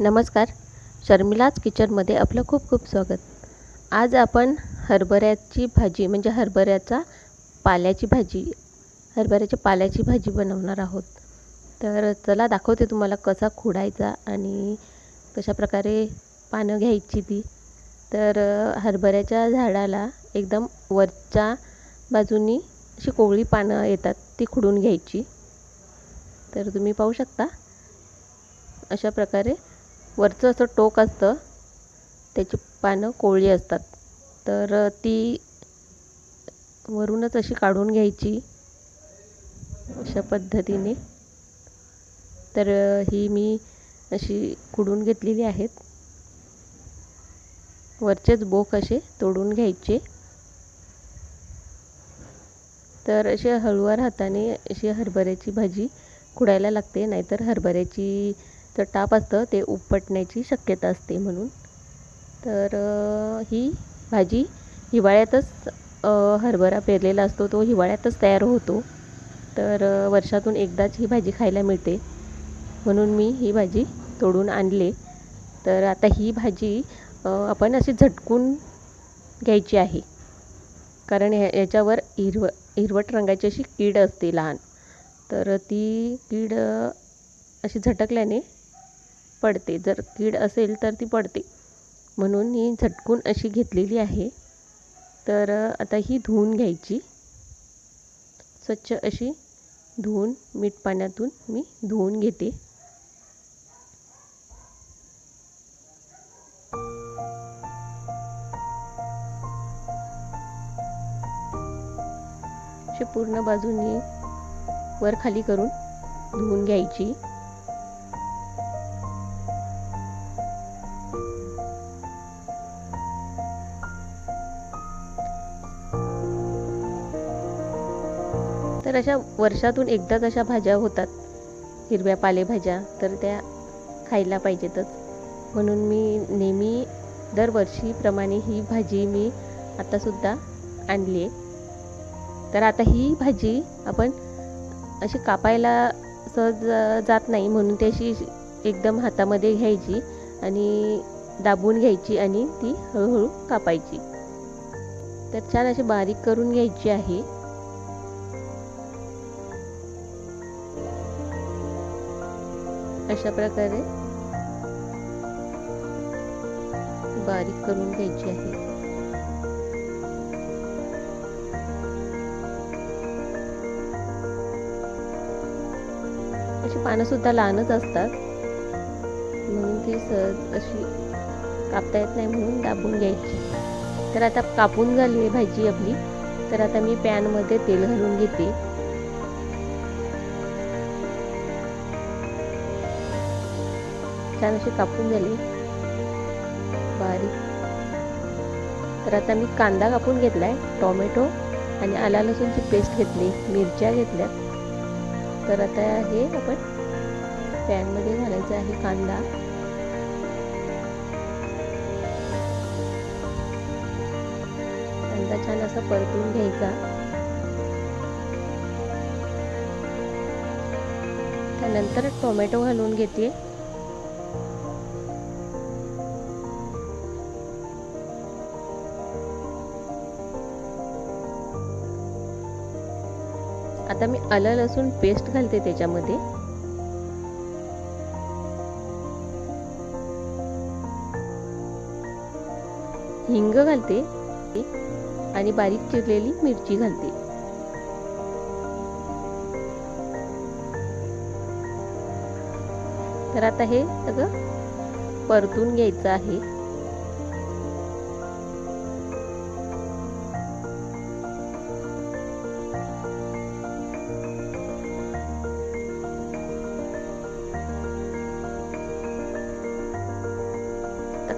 नमस्कार. शर्मिलाज किचनमध्ये आपलं खूप खूप स्वागत. आज आपण हरभऱ्याची भाजी म्हणजे हरभऱ्याचा पाल्याची भाजी हरभऱ्याच्या पाल्याची भाजी बनवणार आहोत. तर चला दाखवते तुम्हाला कसा खोडायचा आणि कशाप्रकारे पानं घ्यायची ती. तर हरभऱ्याच्या झाडाला एकदम वरच्या बाजूनी अशी कोवळी पानं येतात ती खुडून घ्यायची. तर तुम्ही पाहू शकता. अशा प्रकारे वरचं असं टोक असतं त्याची पानं कोवळी असतात. तर ती वरूनच अशी काढून घ्यायची अशा पद्धतीने. तर ही मी अशी कुडून घेतलेली आहेत. वरचेच बोक असे तोडून घ्यायचे. तर असे हळूवार हाताने अशी हरभऱ्याची भाजी खुडायला लागते नाहीतर हरभऱ्याची तर टाप असतं ते उपटण्याची शक्यता असते म्हणून. तर ही भाजी हिवाळ्यातच हरभरा पेरलेला असतो तो हिवाळ्यातच तयार होतो. तर वर्षातून एकदाच ही भाजी खायला मिळते. म्हणून मी ही भाजी तोडून आणले. तर आता ही भाजी आपण अशी झटकून घ्यायची आहे. कारण ह्या याच्यावर हिरव हिरवट रंगाची अशी कीड असते लहान. तर ती कीड अशी झटकल्याने पडते. जर कीड असेल तर ती पडते. म्हणून ही झटकून अशी घेतलेली आहे. तर आता ही धुवून घ्यायची. स्वच्छ अशी धुवून मीठ पाण्यातून मी धुवून घेते. पूर्ण बाजूनी वर खाली करून धुवून घ्यायची. तर अशा वर्षातून एकदाच अशा भाज्या होतात. हिरव्या पालेभाज्या तर त्या खायला पाहिजेतच. म्हणून मी नेहमी दरवर्षीप्रमाणे ही भाजी मी आतासुद्धा आणली आहे तर आता ही भाजी आपण अशी कापायला सहज जात नाही म्हणून ती अशी एकदम हातामध्ये घ्यायची आणि दाबून घ्यायची आणि ती हळूहळू कापायची. तर छान अशी बारीक करून घ्यायची आहे. अशा प्रकारे बारीक करून घ्यायची आहे. अशी पानंसुद्धा लहानच असतात. म्हणून ती सहज अशी कापता येत नाही म्हणून दाबून घ्यायची. तर आता कापून झाली आहे भाजी आपली. तर आता मी पॅनमध्ये तेल घालून घेते. छान अशी कापून झाली. बारीक. तर आता मी कांदा कापून घेतला आहे टोमॅटो आणि आला लसूणची पेस्ट घेतली मिरच्या घेतल्यात. तर आता हे आपण पॅनमध्ये घालायचं आहे कांदा. कांदा छान असा परतून घ्यायचा. त्यानंतर टोमॅटो घालून घेते. आता मी आलं लसूण पेस्ट घालते त्याच्यामध्ये. हिंग घालते आणि बारीक चिरलेली मिरची घालते. तर आता हे सगळं परतून घ्यायचं आहे.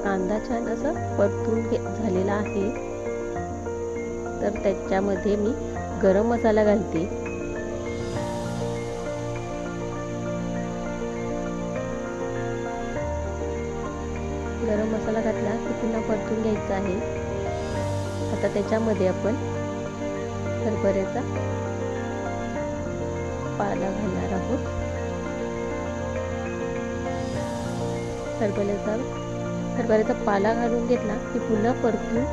कांदा छान असा परतून घे झालेला आहे. तर त्याच्यामध्ये मी गरम मसाला घालते. गरम मसाला घातला की पुन्हा परतून घ्यायचा आहे. आता त्याच्यामध्ये आपण हरभऱ्याचा पाला घालणार आहोत. हरभऱ्याचा हरभऱ्याचा पाला घालून घेतला की पुन्हा परतून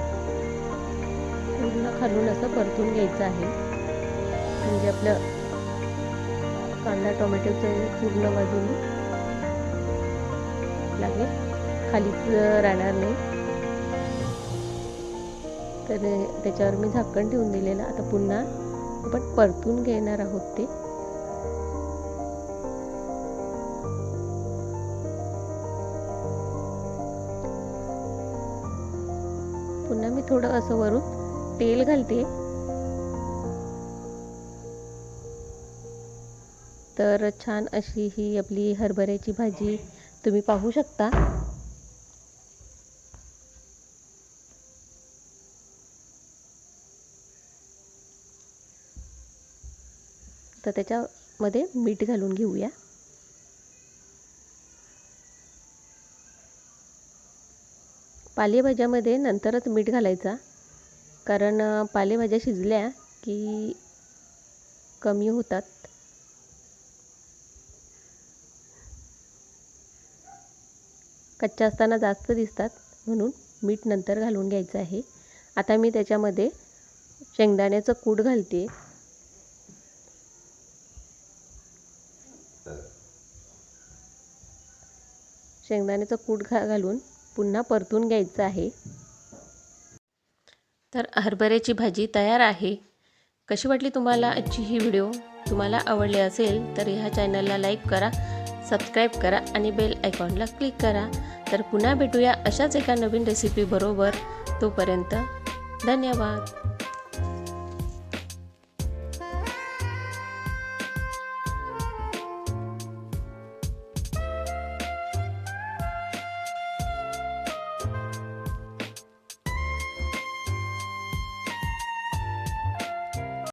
पूर्ण खालून असं परतून घ्यायचं आहे. म्हणजे आपलं कांदा टोमॅटोचं पूर्ण बाजून लागेल. खालीच राहणार नाही. तर त्याच्यावर मी झाकण ठेवून दिलेलं. आता पुन्हा आपण परतून घेणार आहोत ते. थोडं असं वरून तेल घालते. तर छान अशी ही आपली हरभऱ्याची भाजी तुम्ही पाहू शकता. तर त्याच्यामध्ये मीठ घालून घेऊया. पालेभाज्यामध्ये नंतरच मीठ घालायचा. कारण पालेभाज्या शिजल्या की कमी होतात. कच्च्या असताना जास्त दिसतात म्हणून मीठ नंतर घालून घ्यायचं आहे. आता मी त्याच्यामध्ये शेंगदाण्याचं कूट घालते. शेंगदाण्याचं कूट घा घालून पुन्हा परतून घ्यायचं आहे. तर हरभऱ्याची भाजी तयार आहे. कशी वाटली तुम्हाला आजची ही व्हिडिओ? तुम्हाला आवडली असेल तर ह्या चॅनलला लाईक करा सबस्क्राईब करा आणि बेल आयकॉनला क्लिक करा. तर पुन्हा भेटूया अशाच एका नवीन रेसिपीबरोबर तोपर्यंत धन्यवाद.